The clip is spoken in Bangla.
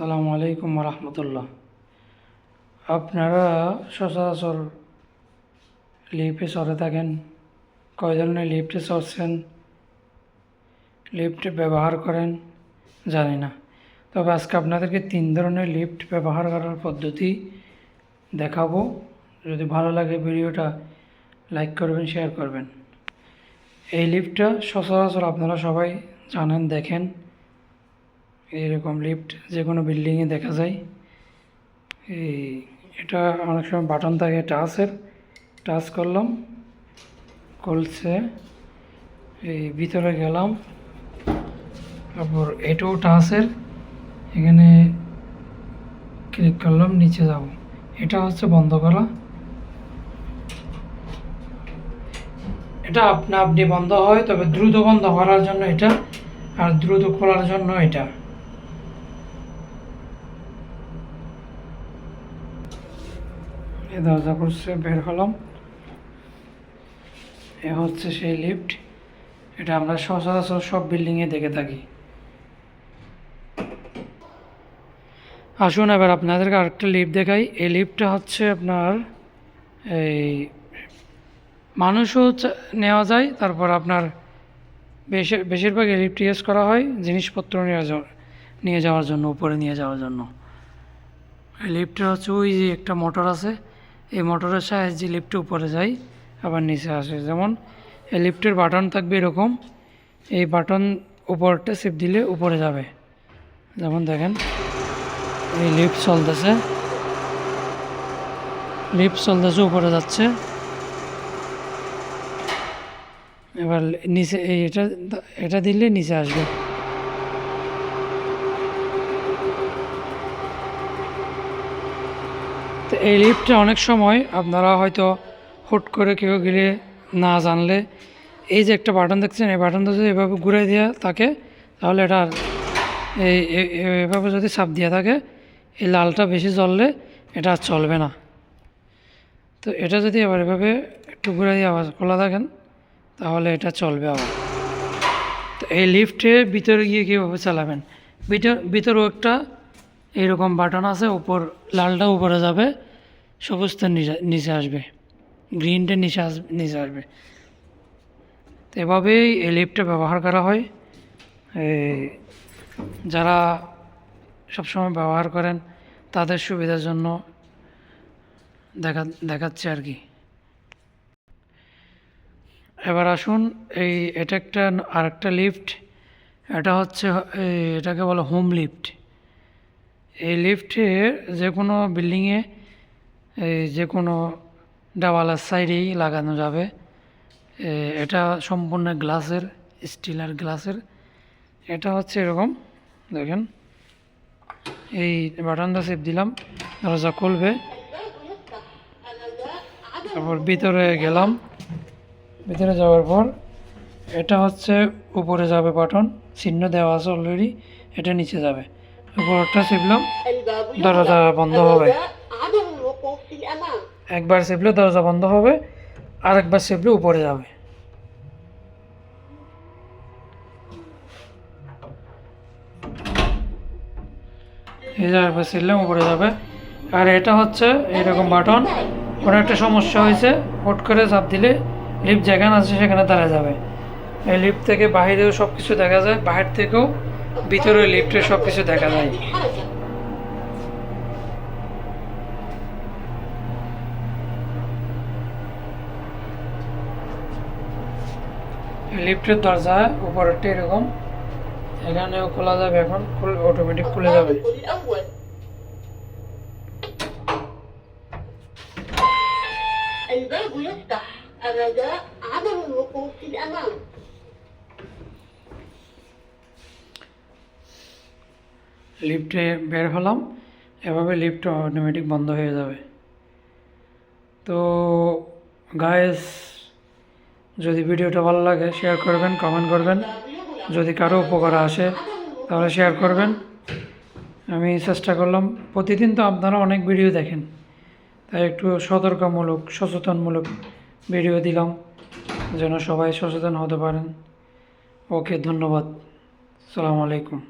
আসসালামু আলাইকুম রহমতুল্লাহ আপনারা সচরাচর লিফটে চড়ে থাকেন। কয় ধরনের লিফটে চড়ছেন? লিফট ব্যবহার করেন? জানি না। তবে আজকে আপনাদেরকে তিন ধরনের লিফট ব্যবহার করার পদ্ধতি দেখাবো। যদি ভালো লাগে ভিডিওটা লাইক করবেন শেয়ার করবেন। এই লিফটটা সচরাচর আপনারা সবাই জানেন, দেখেন। এইরকম লিফট যে কোনো বিল্ডিংয়ে দেখা যায়। এই, এটা অনেক সময় বাটন থাকে টাচের টাচ করলাম করছে এই ভিতরে গেলাম। তারপর এটাও টাচের এখানে ক্লিক করলাম, নিচে যাব। এটা হচ্ছে বন্ধ করা এটা আপনা আপনি বন্ধ হয়, তবে দ্রুত বন্ধ করার জন্য এটা, আর দ্রুত খোলার জন্য এটা। দরজা করছে বের হলাম। এ হচ্ছে সেই লিফট এটা আমরা সচরাচর সব বিল্ডিংয়ে দেখে থাকি। আসুন এবার আপনাদেরকে আরেকটা লিফট দেখাই। এই লিফটটা হচ্ছে আপনার এই মানুষও নেওয়া যায়, তারপর আপনার বেশি বেশিরভাগ লিফট ইউজ করা হয় জিনিসপত্র নিয়ে যাওয়া নিয়ে যাওয়ার জন্য, উপরে নিয়ে যাওয়ার জন্য। এই লিফটের হচ্ছে ওই যে একটা মোটর আছে এই মোটরের সাহায্যে লিফটে উপরে যায়, আবার নিচে আসে। যেমন, এই লিফটের বাটন থাকবে এরকম, এই বাটন উপরটা চেপ দিলে উপরে যাবে। যেমন দেখেন, এই লিফট চলতেছে। লিফট চলতেছে, উপরে যাচ্ছে। এবার নিচে এটা এটা দিলে নিচে আসবে। তো এই লিফটটা অনেক সময় আপনারা হয়তো হুট করে কেউ গেলে না জানলে। এই যে একটা বাটন দেখছেন, এই বাটনটা যদি এভাবে ঘুরে দেওয়া থাকে, তাহলে এটা এই এভাবে যদি চাপ দেওয়া থাকে, এই লালটা বেশি জ্বললে এটা আর চলবে না। তো এটা যদি আবার এভাবে একটু ঘুরে দিয়ে আবার খোলা থাকেন, তাহলে এটা চলবে আবার। তো এই লিফটে ভিতরে গিয়ে কীভাবে চালাবেন? ভিতর ভিতরেও একটা এইরকম বাটন আছে, উপর, লালটা উপরে যাবে, সবুজটা নিচে আসবে। গ্রিনটা নিচে আসবে নিচে আসবে। তো এভাবেই এই লিফটটা ব্যবহার করা হয়। যারা সবসময় ব্যবহার করেন, তাদের সুবিধার জন্য দেখা, দেখাচ্ছে আর কি। এবার আসুন, এই, এটা একটা, আরেকটা লিফট এটা হচ্ছে এটাকে বলে হোম লিফট এই লিফটে যে কোনো বিল্ডিংয়ে এই যে কোনো দেওয়ালের সাইডেই লাগানো যাবে। এটা সম্পূর্ণ গ্লাসের, স্টিলের গ্লাসের। এটা হচ্ছে এরকম, দেখেন। এই বাটনটা চেপ দিলাম, দরজা খুলবে। তারপর ভিতরে গেলাম। ভিতরে যাওয়ার পর এটা হচ্ছে উপরে যাবে বাটন, চিহ্ন দেওয়া আছে অলরেডি এটা নিচে যাবে। ঘরটা চেপলাম দরজা বন্ধ হবে। একবার চেপলে দরজা বন্ধ হবে আর একবার চেপলে উপরে যাবে। উপরে যাবে। আর এটা হচ্ছে এরকম বাটন, কোনো একটা সমস্যা হয়েছে, হট করে চাপ দিলে লিফ্ট যেখানে আছে সেখানে দাঁড়া যাবে। এই লিফ্ট থেকে বাহিরেও সব কিছু দেখা যায়, বাহির থেকেও ভিতরে লিফটের সব কিছু দেখা যায় حركة লিফটের দরজা উপরেরটা এরকম এখানেও খোলা যাবে এখন অটোমেটিক খুলে যাবে الطابق الأول الباب يفتح الرجاء عدم الوقوف في الأمام লিফটে বের হলাম, এভাবে লিফট অটোমেটিক বন্ধ হয়ে যাবে। তো গায়েস যদি ভিডিওটা ভালো লাগে শেয়ার করবেন কমেন্ট করবেন। যদি কারও উপকার আসে, তাহলে শেয়ার করবেন। আমি চেষ্টা করলাম। প্রতিদিন তো আপনারা অনেক ভিডিও দেখেন। তাই একটু সতর্কমূলক, সচেতনমূলক ভিডিও দিলাম, যেন সবাই সচেতন হতে পারেন। ওকে, ধন্যবাদ। সালামু আলাইকুম।